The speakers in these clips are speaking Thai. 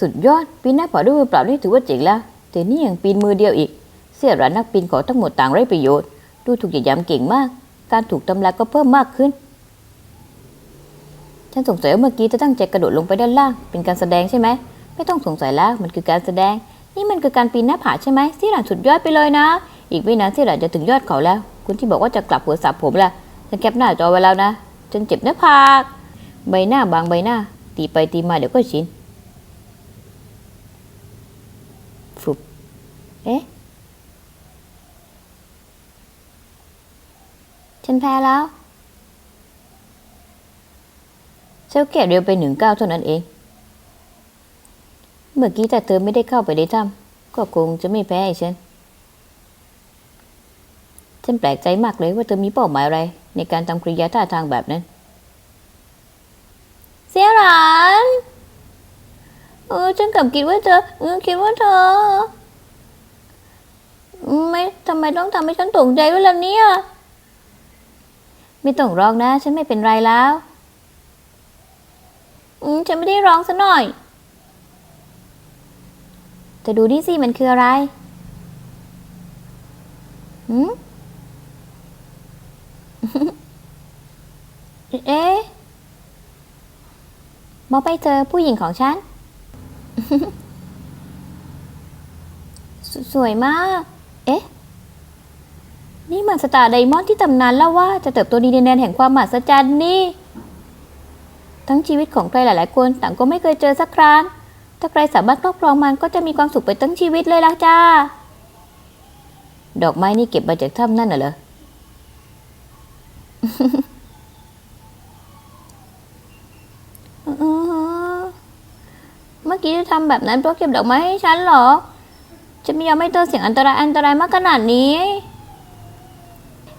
สุดยอด ปีนหน้าผาด้วยมือเปล่านี่ถือว่าเจ๋งแล้ว แต่นี่ยังปีนมือเดียวอีก เสียระนักปีนขอทั้งหมดต่างไร้ประโยชน์ ดูถูกเหยียดยามเก่งมาก การถูกตำราก็เพิ่มมากขึ้น ฉันสงสัยว่าเมื่อกี้จะตั้งใจกระโดดลงไปด้านล่าง เป็นการแสดงใช่ไหม ไม่ต้องสงสัยแล้ว มันคือการแสดง นี่มันคือการปีนหน้าผาใช่ไหมเสียหลันสุดยอดไปเลยนะ อีกไม่นานเสียหลันจะถึงยอดเขาแล้ว คุณที่บอกว่าจะกลับหัวสับผมล่ะ ฉันแคปหน้าจอไว้แล้วนะ จนเจ็บหน้าผาก ใบหน้าบางใบหน้า ตีไปตีมาเดี๋ยวก็ชินฟุบ เอ๊ะ ฉันแพ้แล้วเซลแก่เร็วไปหนึ่งก้าวเท่านั้นเอง เมื่อกี้แต่เธอไม่ได้เข้าไปในถ้ำก็คงจะไม่แพ้ไอ้ฉัน ฉันแปลกใจมากเลยว่าเธอมีเป้าหมายอะไร ในการทำกริยาท่าทางแบบนั้น เสียหลานเออฉันกลับคิดว่าเธอคิดว่าเธอ ไม่ทำไมต้องทำให้ฉันตกใจด้วยล่ะเนี่ยไม่ต้องร้องนะ ฉันไม่เป็นไรแล้วอืมฉันไม่ได้ร้องซะหน่อย แต่ดูนี่สิมันคืออะไรหืมเอ๊ะมองไปเจอผู้หญิงของฉันสสวยมาก เอ๊ะ นี่มันสตาร์ไดมอนด์ที่ตำนานเล่าว่าจะเติบโตในดินแดนแห่งความมหัศจรรย์นี่ ทั้งชีวิตของใครหลาย ๆ คนต่างก็ไม่เคยเจอสักครั้ง ถ้าใครสามารถครอบครองมันก็จะมีความสุขไปทั้งชีวิตเลยล่ะจ้า ดอกไม้นี่เก็บมาจากถ้ำนั่นน่ะเหรออือเมื่อกี้จะทำแบบนั้นเพราะเก็บดอกไม้ให้ฉันเหรอ จะไม่ยอมให้เธอเสียงอันตรายอันตรายมากขนาดนี้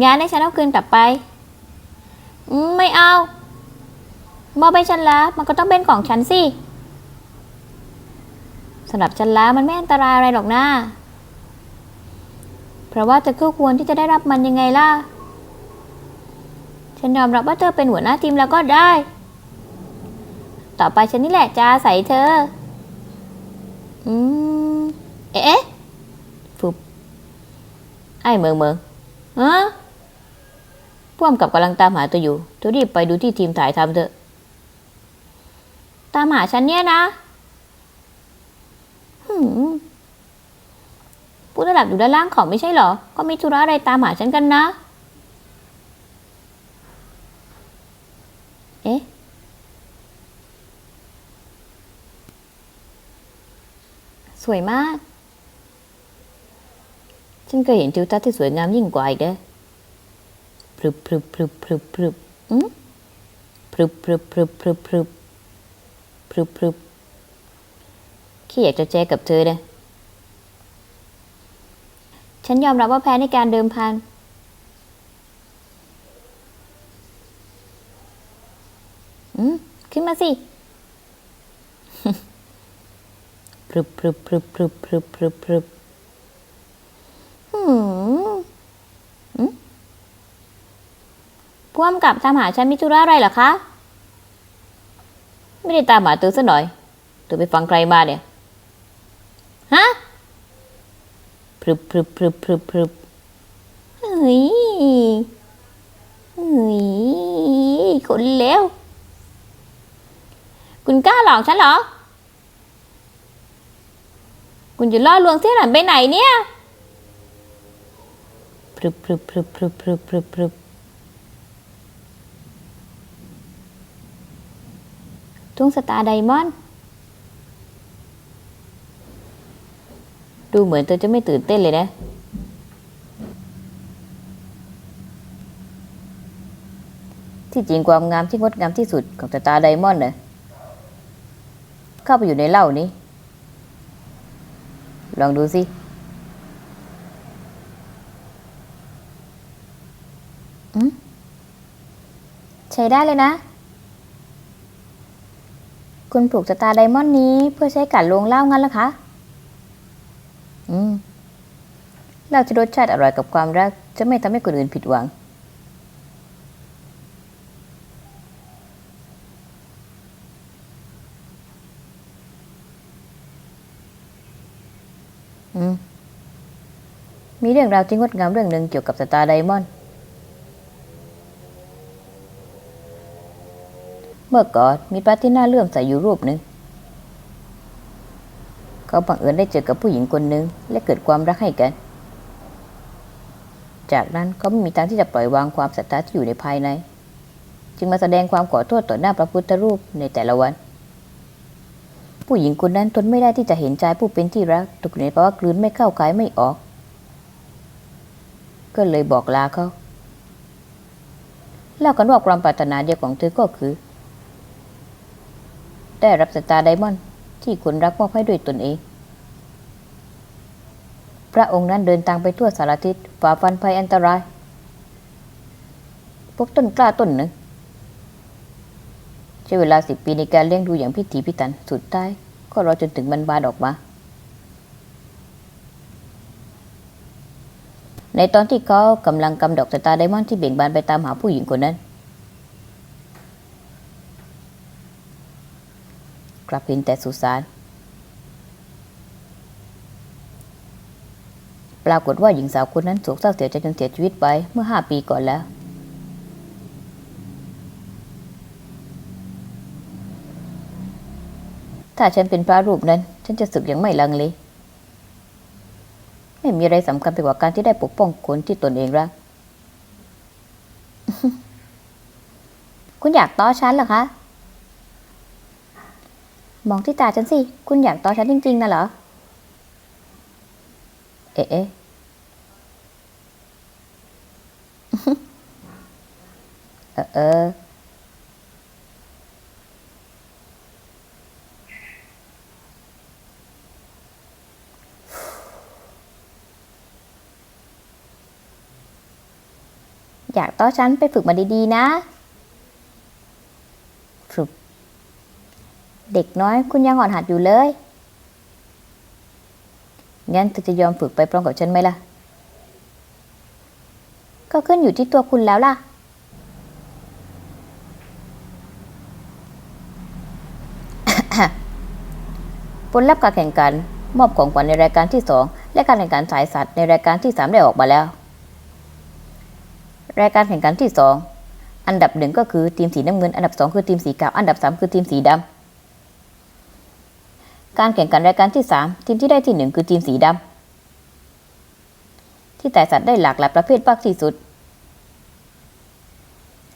งั้นให้ฉันเอาคืนกลับไป ไม่เอามอบไปฉันแล้วมันก็ต้องเป็นของฉันสิสำหรับฉันแล้วมันไม่อันตรายอะไรหรอกนะเพราะว่าเธอคู่ควรที่จะได้รับมันยังไงล่ะ ฉันยอมรับว่าเธอเป็นหัวหน้าทีมแล้วก็ได้ ต่อไปฉันนี่แหละจะอาศัยเธอ อืม เอ๊ะฟุบไอ้เมืองเมืองฮะพ่วมกับกำลังตามหาตัวอยู่เธอรีบไปดูที่ทีมถ่ายทำเถอะ ตามหาฉันเนี่ยนะหืมผู้ระดับอยู่ด้านล่างเขาไม่ใช่เหรอ ก็มีธุระอะไรตามหาฉันกันนะ เอ๊ะ สวยมาก ฉันเคยเห็นทิวทัศน์ที่สวยงามยิ่งกว่าอีกเด้อพรึบพรึบพรึบพรึบพรึบอืมพรึบพรึบพรึบพรึบพรึบพรึบพรึบแค่อยากจะแจกับเธอเนะฉันยอมรับว่าแพ้ในการเดิมพัน อืม ขึ้นมาสิพรึบพรึบพรึบพรึบพรึบพรึบพรึบหืมอืม พ่วมกับตามหาฉันมิธุระอะไรเหรอคะ ไม่ได้ตามหาเธอซะหน่อยเธอไปฟังใครมาเนี่ย ฮะพรึบพรึบพรึบพรึบพรึบเฮ้ยเฮ้ยคนเลวคุณกล้าหลอกฉันเหรอ คุณจะล่อลวงเสี่ยหลันไปไหนเนี่ยพรึบพรึบพรึบพรึบพรึบพรึบพรึบ ทุ่งสตาร์ไดมอนด์ดูเหมือนเธอจะไม่ตื่นเต้นเลยนะที่จริงความงามที่งดงามที่สุดของสตาร์ไดมอนด์เน่ะเข้าไปอยู่ในเหล้านี้ ลองดูสิ ใช้ได้เลยนะ คุณปลูกสตาร์ไดมอนด์นี้เพื่อใช้กัดลวงเล่างั้นล่อคะ อืม เราจะรสชาติอร่อยกับความรัก จะไม่ทำให้คนอื่นผิดหวัง อืม มีเรื่องราวที่งดงามเรื่องหนึ่งเกี่ยวกับสตาร์ไดมอนด์ เมื่อก่อนมีพระที่น่าเลื่อมใสอยู่รูปหนึ่ง เขาบังเอิญได้เจอกับผู้หญิงคนหนึ่งและเกิดความรักให้กัน จากนั้นเขาไม่มีทางที่จะปล่อยวางความศรัทธาที่อยู่ในภายใน จึงมาแสดงความขอโทษต่อหน้าพระพุทธรูปในแต่ละวัน ผู้หญิงคนนั้นทนไม่ได้ที่จะเห็นชายผู้เป็นที่รักตกอยู่ในภาวะกลืนไม่เข้าคายไม่ออก ก็เลยบอกลาเขาเล่ากันว่าความปรารถนาเดียวของเธอก็คือ ได้รับสตาร์ไดมอนด์ที่คนรักมอบให้ด้วยตนเอง พระองค์นั้นเดินทางไปทั่วสารทิศฝ่าฟันภัยอันตรายพบต้นกล้าต้นหนึ่งใช้เวลาสิบปีในการเลี้ยงดูอย่างพิถีพิถันสุดท้าย ก็รอจนถึงบรรบานออกมา ในตอนที่เขากำลังกำดอกสตาร์ไดมอนด์ที่เบ่งบานไปตามหาผู้หญิงคนนั้น กลับเห็นแต่สุสาน ปรากฏว่าหญิงสาวคนนั้นโศกเศร้าเสียใจจนเสียชีวิตไปเมื่อห้าปีก่อนแล้ว ถ้าฉันเป็นพระรูปนั้น ฉันจะสึกอย่างไม่ลังเลไม่มีอะไรสำคัญไปกว่าการที่ได้ปกป้องคนที่ตนเองรัก คุณอยากต้อฉันเหรอคะ มองที่ตาฉันสิ คุณอยากต้อฉันจริง ๆนะเหรอเอ๊ะเอ๊ะเออเอออยากต้อฉันไปฝึกมาดี ๆ นะ ฝึก เด็กน้อยคุณยังอ่อนหัดอยู่เลย งั้นเธอจะยอมฝึกไปพร้อมกับฉันไหมล่ะ ก็ขึ้นอยู่ที่ตัวคุณแล้วล่ะ ผลลัพธ์การแข่งขัน มอบของขวัญในรายการที่สองและการแข่งขันสายสัตว์ในรายการที่สามได้ออกมาแล้ว รายการแข่งขันที่สองอันดับหนึ่งก็คือทีมสีน้ำเงิน อันดับสองคือทีมสีขาว อันดับสามคือทีมสีดำ การแข่งขันรายการที่สามทีมที่ได้ที่หนึ่งคือทีมสีดำที่แต่สัตว์ได้หลากหลายประเภทมากที่สุด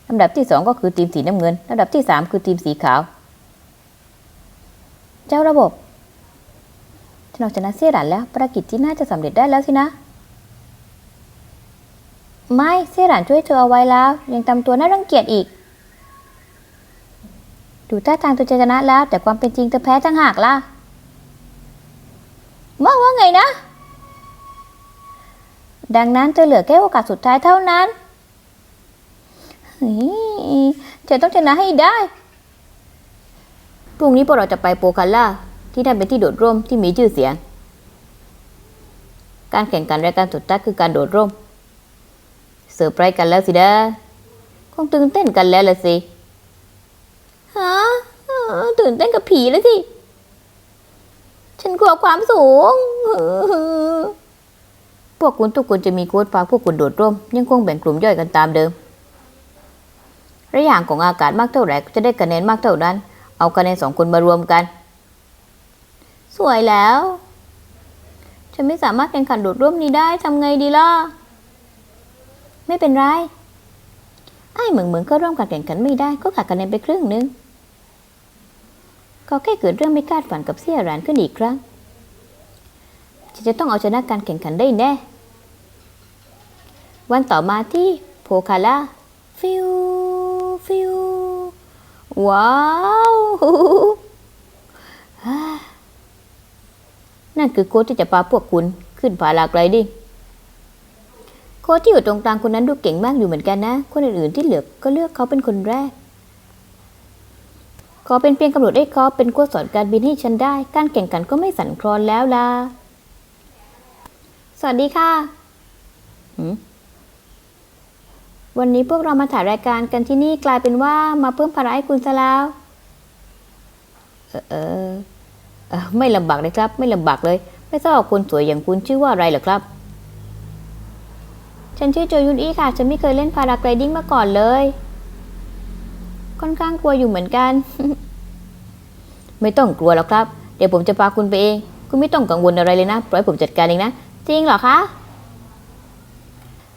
อันดับที่สองก็คือทีมสีน้ำเงินอันดับที่สามคือทีมสีขาว เจ้าระบบฉันเอาชนะเสี่ยหลันแล้วภารกิจที่น่าจะสำเร็จได้แล้วสินะ ไม่เสี่ยหลันช่วยเธอเอาไว้แล้ว ยังทำตัวน่ารังเกียจอีกดูท่าทางเธอจะชนะแล้ว แต่ความเป็นจริงเธอแพ้ทั้งหากล่ะ ว่าว่าไงนะ ดังนั้นเธอเหลือแค่โอกาสสุดท้ายเท่านั้นเฮ้ยเธอต้องชนะให้ได้ พรุ่งนี้พวกเราจะไปโปคาล่าที่นั่นเป็นที่โดดร่มที่มีชื่อเสียง การแข่งขันรายการสุดท้ายคือการโดดร่ม เซอร์ไพรส์กันแล้วสิดาคงตื่นเต้นกันแล้วละสิฮะตื่นเต้นกับผีแล้วสิ ฉันกลัวความสูงพวกคุณทุกคนจะมีโค้ดพาพวกคุณโดดร่ม ยังคงแบ่งกลุ่มย่อยกันตามเดิม ระยะห่างของอากาศมากเท่าไหร่ก็จะได้คะแนนมากเท่านั้น เอาคะแนนสองคนมารวมกัน สวยแล้ว ฉันไม่สามารถแข่งขันโดดร่มนี้ได้ทำไงดีล่ะ ไม่เป็นไร ไอ้เหมืองเหมืองก็ร่วมการแข่งขันไม่ได้ ก็ขาดคะแนนไปครึ่งนึง ก็แค่เกิดเรื่องไม่คาดฝันกับเสี่ยหรานขึ้นอีกครั้งฉันจะต้องเอาชนะการแข่งขันได้แน่ วันต่อมาที่โพคาล่าฟิวฟิวว้าวฮ่านั่นคือโค้ชที่จะพาพวกคุณขึ้นผาลากไกลดิ้งโค้ชที่อยู่ตรงกลางคนนั้นดูเก่งมากอยู่เหมือนกันนะ คนอื่นๆที่เหลือก็เลือกเขาเป็นคนแรก ขอเป็นเพียงกำหนดให้เขาเป็นโค้สอนการบินให้ฉันได้ การแข่งขันก็ไม่สั่นคลอนแล้วล่ะ สวัสดีค่ะ วันนี้พวกเรามาถ่ายรายการกันที่นี่กลายเป็นว่ามาเพิ่มภาระให้คุณซะแล้ว เออเออเออไม่ลำบากเลยครับ ไม่ลำบากเลย ไม่ทราบคนสวยอย่างคุณชื่อว่าอะไรหรอครับ ฉันชื่อโจยุนอี้ค่ะ ฉันไม่เคยเล่นพาราไกลดิ้งมาก่อนเลย ค่อนข้างกลัวอยู่เหมือนกัน ไม่ต้องกลัวหรอกครับ เดี๋ยวผมจะพาคุณไปเอง คุณไม่ต้องกังวลอะไรเลยนะ ปล่อยให้ผมจัดการเองนะ จริงเหรอคะ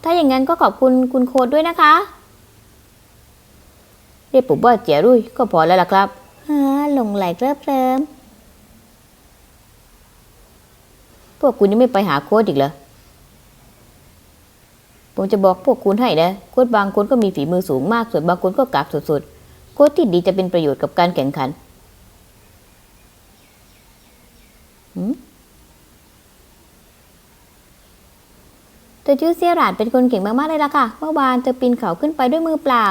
ถ้าอย่างนั้นก็ขอบคุณคุณโค้ดด้วยนะคะ เรียกผมว่าเจียรุ่ยก็พอแล้วล่ะครับฮ่าหลงไหลเคลิบเคลิ้มพวกคุณยังไม่ไปหาโค้ดอีกเหรอผมจะบอกพวกคุณให้นะโค้ดบางคนก็มีฝีมือสูงมาก ส่วนบางคนก็กากสุดๆโค้ดที่ดีจะเป็นประโยชน์กับการแข่งขันเธอชื่อเซียราดเป็นคนเก่งมากๆเลยล่ะค่ะ เมื่อวานเธอปีนเขาขึ้นไปด้วยมือเปล่า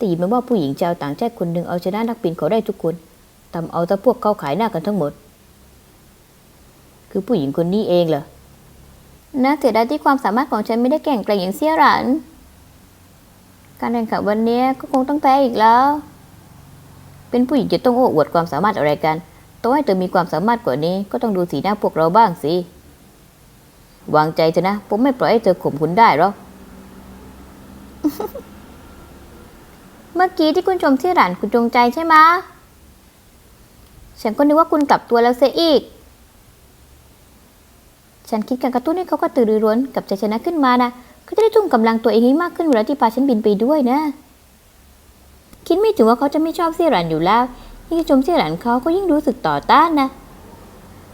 ตีมันว่าผู้หญิงชาวต่างชาติคนหนึ่งเอาชนะนักปีนเขาได้ทุกคนทำเอาต่พวกเข้าขายหน้ากันทั้งหมด คือผู้หญิงคนนี้เองเหรอน่าเสียดายที่ความสามารถของฉันไม่ได้แข่งแกร่งอย่างเซียรัน การแข่งขันวันนี้ก็คงต้องแพ้อีกแล้ว เป็นผู้หญิงจะต้องโอ้อวดความสามารถอะไรกันต้อให้เธอมีความสามารถกว่านี้ก็ต้องดูสีหน้าพวกเราบ้างสิ วางใจเถอะนะ ผมไม่ปล่อยให้เธอข่มคุณได้หรอก เมื่อกี้ที่คุณชมเซี่ยหรันคุณจงใจใช่ไหมฉันก็นึกว่าคุณกลับตัวแล้วเสียอีก ฉันคิดการกระตุ้นให้เขากระตือรือร้นกับใจชนะขึ้นมานะ ก็จะได้ทุ่มกำลังตัวเองให้มากขึ้นเวลาที่พาฉันบินไปด้วยนะ คิดไม่ถึงว่าเขาจะไม่ชอบเสี่ยหรันอยู่แล้ว ยิ่งชมเสี่ยหรันเขาก็ยิ่งรู้สึกต่อต้านนะ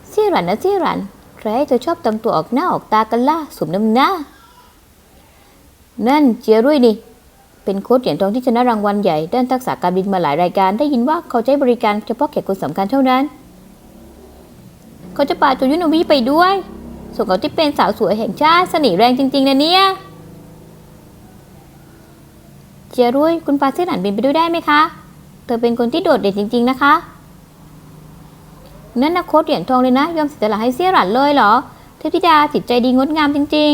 เสี่ยหรันนะเสี่ยหรัน ใครจะชอบทำตัวออกหน้าออกตากันล่ะสมน้ำหน้า นั่นเจียรุ่ยนี่ เป็นโค้ชเหรียญทองที่ชนะรางวัลใหญ่ด้านทักษะการบินมาหลายรายการ ได้ยินว่าเขาใช้บริการเฉพาะแขกคนสำคัญเท่านั้น เขาจะพาโจยุนวีไปด้วย ส่วนเขาที่เป็นสาวสวยแห่งชาติเสน่ห์แรงจริงๆนะเนี่ยเจียรุ่ยคุณพาเส้นหนันบินไปด้วยได้ไหมคะ เธอเป็นคนที่โดดเด่นจริง ๆนะคะ นั่นนะโค้ดเหรียญทองเลยนะ ยอมเสียสละให้เสียหลันเลยเหรอ เทพธิดาจิตใจดีงดงามจริง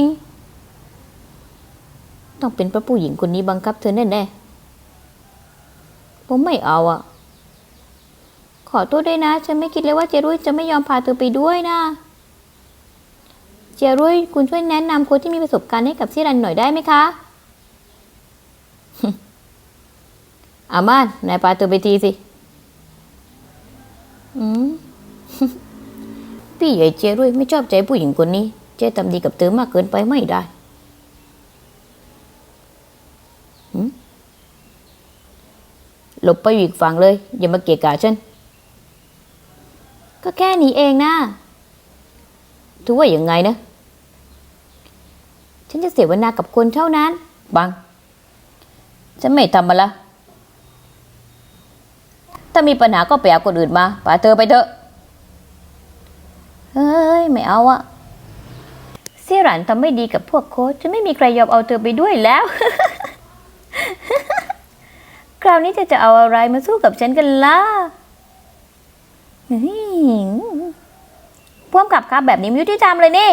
ๆ ต้องเป็นพระผู้หญิงคนนี้บังคับเธอแน่ๆผมไม่เอาอะขอโทษด้วยนะ ฉันไม่คิดเลยว่าเจรุ่ยจะไม่ยอมพาเธอไปด้วยนะ จียรุ่ยคุณช่วยแนะนำคนที่มีประสบการณ์ให้กับซี่รันหน่อยได้ไหมคะ อามานนายพาเธอไปทีสิ อืม พี่ใหญ่เจียรุ่ยไม่ชอบใจผู้หญิงคนนี้ เจ๊ทำดีกับเธอมากเกินไปไม่ได้หืมหลบไปอีกฝั่งเลย อย่ามาเกะกะฉัน ก็แค่นี้เองนะถือว่าอย่างไงนะ ฉันจะเสวนากับคนเท่านั้น บัง ฉันไม่ทำมาละ ถ้ามีปัญหาก็ไปเอาคนอื่นมาป่าเธอไปเถอะ เฮ้ย ไม่เอาอะเสี่ยหรันทำไม่ดีกับพวกโค้ชจะไม่มีใครยอมเอาเธอไปด้วยแล้ว คราวนี้จะจะเอาอะไรมาสู้กับฉันกันล่ะพ่วงกับครับแบบนี้ไมยุติธรรมเลยนี่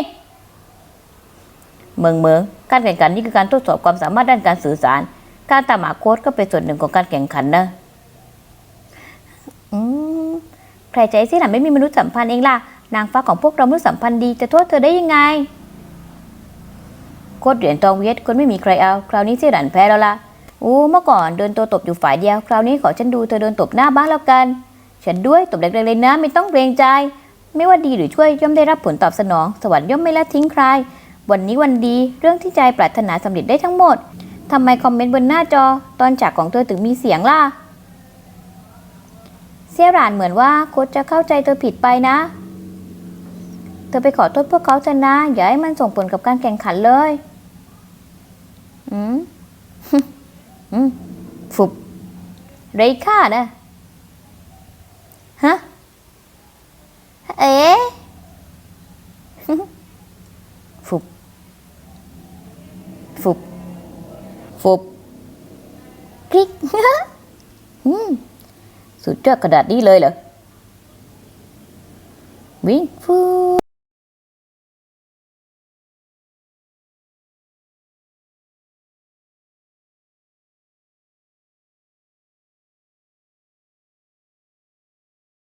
เมืองเมืองการแข่งขันนี่คือการทดสอบความสามารถด้านการสื่อสาร การตามหาโค้ดก็เป็นส่วนหนึ่งของการแข่งขันนะอืมใครใจเสียหลันไม่มีมนุษยสัมพันธ์เองล่ะนางฟ้าของพวกเรามนุษยสัมพันธ์ดีจะโทษเธอได้ยังไงโค้ดเหรียญทองเวียดคนไม่มีใครเอาคราวนี้เสียหลันแพ้แล้วล่ะโอ้เมื่อก่อนเดินตัวตบอยู่ฝ่ายเดียว คราวนี้ขอฉันดูเธอเดินตบหน้าบ้างแล้วกัน ฉันด้วยตบแรงๆเลยนะไม่ต้องเกรงใจ ไม่ว่าดีหรือช่วยย่อมได้รับผลตอบสนอง สวรรค์ย่อมไม่ละทิ้งใคร วันนี้วันดีเรื่องที่ใจปรารถนาสำเร็จได้ทั้งหมดทำไมคอมเมนต์บนหน้าจอ ตอนจากของเธอถึงมีเสียงล่ะ เสี่ยหรานเหมือนว่าโค้ชจะเข้าใจเธอผิดไปนะ เธอไปขอโทษพวกเขาเถอะนะ อย่าให้มันส่งผลกับการแข่งขันเลย อืม อืม ฟุบเรค่านะ ฮะ เอ๊ะ ฟุบ ฟุบฟุบคลิกฮึสุดยอดกระดาษนี้เลยเหรอวิ่งฟู